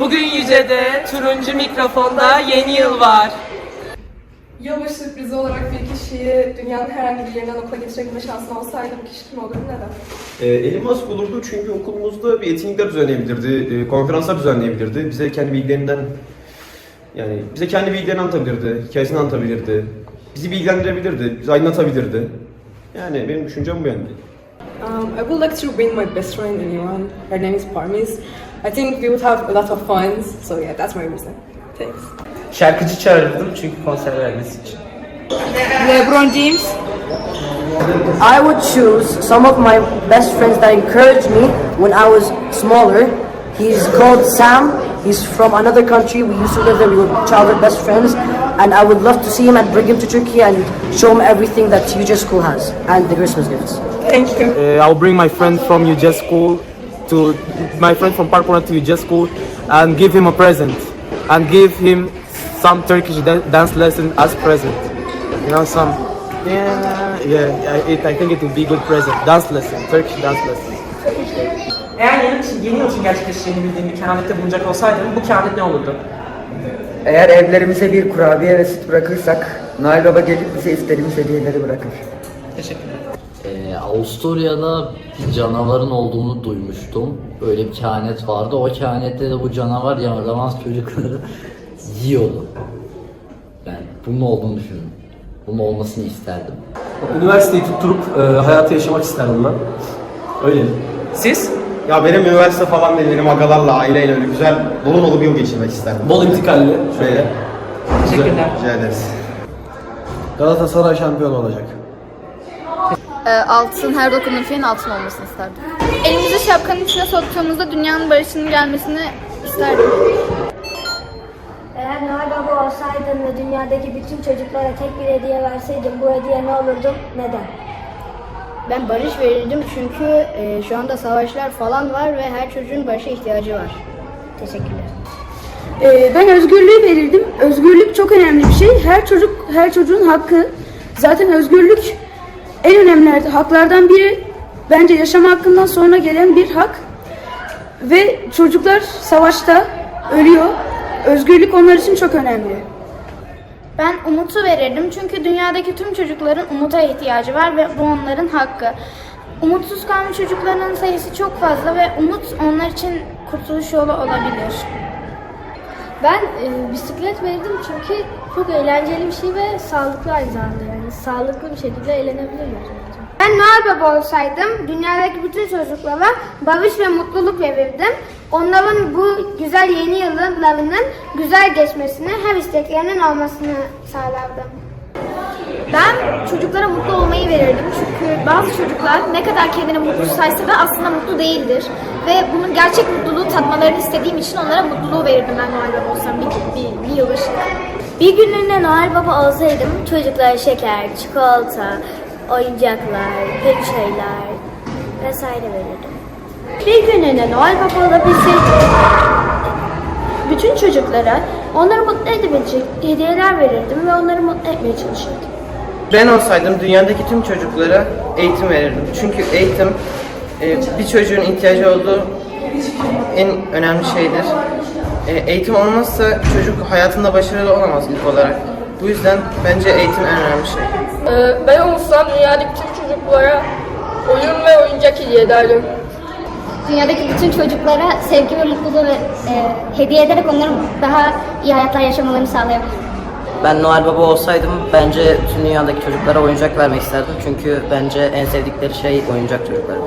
Bugün Yüce'de turuncu mikrofonda yeni yıl var. Yılbaşı sürprizi olarak bir kişiyi dünyanın herhangi bir yerinden okula getirebilme şansın olsaydı bu kişi kim olurdu neden? E, Elon Musk olurdu çünkü okulumuzda bir etkinlikler düzenleyebilirdi, e, konferanslar düzenleyebilirdi. Bize kendi bilgilerinden, yani bize kendi bilgilerini anlatabilirdi, hikayesini anlatabilirdi. Bizi bilgilendirebilirdi, bizi aydınlatabilirdi. Yani benim düşüncem bu yönde. Um, I would like to bring my best friend in Iran. Her name is Parmiz. I think we would have a lot of fun. So yeah, that's my reason. Thanks. Şarkıcı çağırırdım çünkü konser vermesi için. LeBron James. I would choose some of my best friends that encouraged me when I was smaller. He's called Sam. He's from another country. We used to live there. We were childhood best friends. And I would love to see him and bring him to Turkey and show him everything that UJ School has and the Christmas gifts. Thank you. Uh, I'll bring my friend from UJ school to my friend from Parkpona UJ school and give him a present and give him some Turkish dan- dance lesson as present. You know some yeah yeah I, it, I think it would be good present dance lesson Turkish dance lesson. Eğer yeni, için- yeni yıl için gerçekleşeceğini bildiğim bir kehanette bulunacak olsaydım bu kehanet ne olurdu? Eğer evlerimize bir kurabiye ve süt bırakırsak Noel Baba gelip bize istediğimiz hediyeleri bırakır. Ee, Avusturya'da bir canavarın olduğunu duymuştum. Böyle bir kehanet vardı. O kehanette de bu canavar yaramaz çocukları yiyordu. Ben bunun olduğunu düşünüyorum. Bunun olmasını isterdim. Üniversiteyi tutturup e, hayatı yaşamak isterdim ben. Öyle. Siz? Ya benim üniversite falan değil, benim agalarla, aileyle öyle güzel, dolu dolu bir yıl geçirmek isterdim. Bol intikalli. Şöyle, Teşekkürler. rica ederiz. Galatasaray şampiyon olacak. Ee, altın, her dokunduğum şeyin altın olmasını isterdim. Elimizi şapkanın içine soktuğumuzda dünyanın barışının gelmesini isterdim. Eğer Noel Baba olsaydın ve dünyadaki bütün çocuklara tek bir hediye verseydin bu hediye ne olurdu? Neden? Ben barış verirdim çünkü e, şu anda savaşlar falan var ve her çocuğun barışa ihtiyacı var. Teşekkürler. Ee, ben özgürlüğü verirdim. Özgürlük çok önemli bir şey. Her çocuk, her çocuğun hakkı. Zaten özgürlük en önemli haklardan biri. Bence yaşam hakkından sonra gelen bir hak. Ve çocuklar savaşta ölüyor. Özgürlük onlar için çok önemli. Ben umutu verirdim çünkü dünyadaki tüm çocukların umuta ihtiyacı var ve bu onların hakkı. Umutsuz kalmış çocukların sayısı çok fazla ve umut onlar için kurtuluş yolu olabilir. Ben e, bisiklet verirdim çünkü çok eğlenceli bir şey ve sağlıklı aynı zamanda sağlıklı bir şekilde eğlenebilirler. Ben Noel Baba olsaydım dünyadaki bütün çocuklara barış ve mutluluk verirdim. Onların bu güzel yeni yıllarının güzel geçmesini, her isteklerinin olmasını sağlardım. Ben çocuklara mutlu olmayı verirdim çünkü bazı çocuklar ne kadar kendini mutlu saysa da aslında mutlu değildir. Ve bunun gerçek mutluluğu tatmalarını istediğim için onlara mutluluğu verirdim ben Noel Baba olsam bir, bir, bir yılbaşı. Bir günlüğüne Noel Baba olsaydım çocuklara şeker, çikolata, oyuncaklar, pek şeyler vesaire verirdim. Bir günlüğüne Noel Baba olabilseydim bütün çocuklara onları mutlu edebilecek hediyeler verirdim ve onları mutlu etmeye çalışırdım. Ben olsaydım dünyadaki tüm çocuklara eğitim verirdim. Çünkü eğitim e, bir çocuğun ihtiyacı olduğu en önemli şeydir. E, eğitim olmazsa çocuk hayatında başarılı olamaz ilk olarak. Bu yüzden bence eğitim en önemli şey. Ee, ben olsam dünyadaki tüm çocuklara oyun ve oyuncak hediye ederdim. Dünyadaki bütün çocuklara sevgi ve mutluluğu ve, e, hediye ederek onların daha iyi hayatlar yaşamalarını sağlayabilirim. Ben Noel Baba olsaydım bence tüm dünyadaki çocuklara oyuncak vermek isterdim. Çünkü bence en sevdikleri şey oyuncak çocukları.